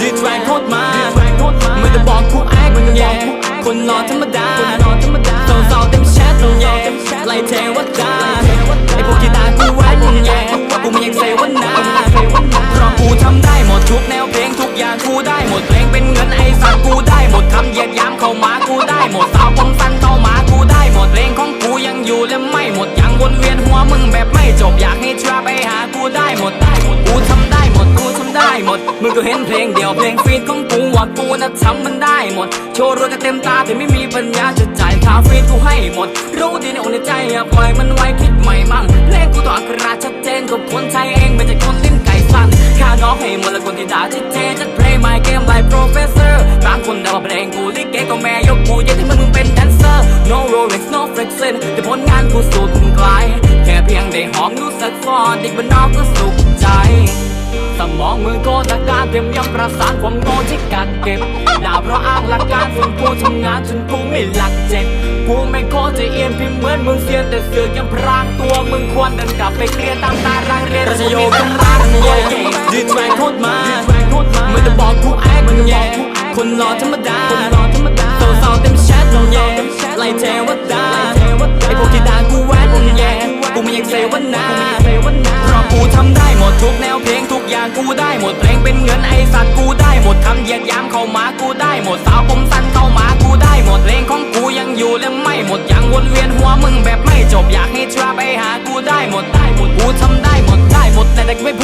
ดีแทรกโคตรมาไม่ได้บอกกูแอคแย่คนรอธรรมดาเศร้าๆเต็มแชทแย่ไล่เทวดาไอพวกที่ด่ากูแวนแย่กูไม่ยังเซวนาเพราะกูทำได้หมดทุกแนวเพลงทุกอย่างกูได้หมดเพลงเป็นเงินไอสัตว์กูได้หมดคำเหยียดหยามเข้ามากูได้หมด ด มึงก็เห็นเพลงเดียวเพลงฟีดของกูว่ากูน่ะทำมันได้หมด โชว์รวยกันเต็มตาแต่ไม่มีปัญญาจะจ่ายค่าฟีดกูให้หมด รู้ดีในอกในใจอย่าปล่อยมันไว้คิดใหม่มั่งเพลงกูต่ออักระชัดเจนกับคนใช้เองไม่ใช่คนลิ้นไก่สั้นค่าน้องให้หมดและคนที่ด่าที่เจจัดเพลง my game like professor บางคนด่าว่าเพลงกูลิเกก็แม่ยกกูยัดให้มึงมึงเป็นแดนเซอร์ no rolex no flexing แต่ผลงานกูสุดไกล เพียงได้หอมรู้สึกฟอนเด็กบ้านนอกก็สุขใจ สมองมือโกตะการเตรียมยังประสานความโง่ที่กัดเก็บด่าเพราะอ้างหลักการส่วนกูทำงานจนกูไม่หลักเจ็ดกูไม่โคตรจะเอียนพิมพ์เหมือนมึงเสียนแต่เสือกยังพรางตัวมึงควรเดินกลับไปเคลียร์ตามตารางเรียนราชโยกันรักเย่ดีแทรกโคตรมาไม่ต้องบอกกูแอคแย่คนรอธรรมดาเศร้าๆเต็มแชทแย่ไล่เทว วนาเพราะกูทำได้หมดทุกแนวเพลงทุกอย่างกูได้หมดเพลงเป็นเงินไอสัตว์กูได้หมดคำเหยียดยามเข้ามา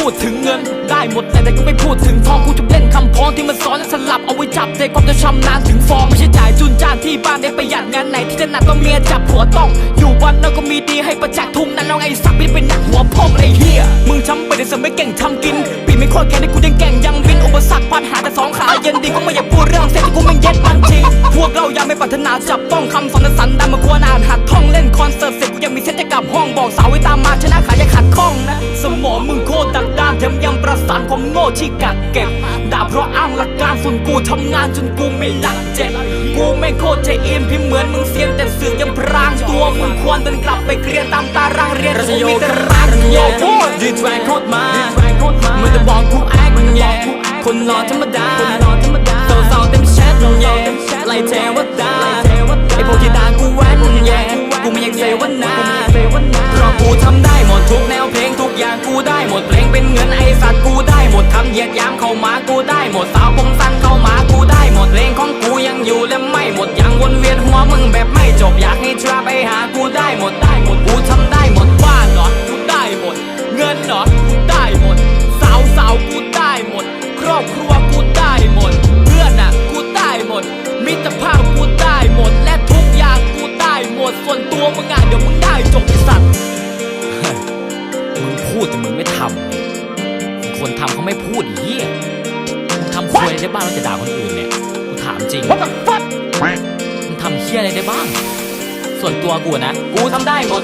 พูดถึงเงิน ได้หมดแต่แต่กูไม่พูดถึงทองกูจะเล่นคำพ้องที่มันซ้อนและสลับเอาไว้จับใจความจะชำนาญถึงฟองไม่ใช่จ่ายจุนจ้านที่บ้านได้ประหยัดงานไหนที่ถนัดก็เมียจับผัวต้อง อยู่วันแล้วก็มีดีให้ประจักษ์ทุ่งนั้นแล้วไงสักไม่เป็นหนักหัวพ่อไอ้เหี้ยมึงทำไปได้สมัยเก่งทำกินปีไม่โคตรแค่ในกูยังแก่งยังบินอุปสรรคปัญหาแต่สองขาเย็นดีก็ไม่อยากพูดเรื่องเส้นที่กูไม่เย็ดมันจริงพวกเรายังไม่ปรารถนาจับต้องคำสอน บห้องบอกสาวไว้ตามมาชนะขาอย่าขัดข้องนะ สมองมึงโคตรดักดานแถมยังประสานความโง่ที่กักเก็บด่าเพราะอ้างหลักการส่วนกูทำงานจนกูไม่หลักเจ็บกูไม่โคตรใจเอ็มพิมพ์เหมือนมึงเสียงแต่สื่อยังพรางตัวมึงควรเดินกลับไปเคลียร์ตามตารางเรียนกูมีแต่รักโย่โคตรดีแทรกโคตรมาไม่ต้องบอกกูแอคแย่คนรอธรรมดาาพกูได้หมด และทุกอย่างกูได้หมด ส่วนตัวมึงอะเดี๋ยวมึงได้จบไอ้สัตว์มึงพูดแต่มึงไม่ทำคนทำเขาไม่พูดไอ้เหี้ยมึงทำควยอะไรได้บ้างแล้วจะด่าคนอื่นเนี่ยกูถามจริงมึงทำเหี้ยอะไรได้บ้าง ส่วนตัวกูนะ กูทำได้หมด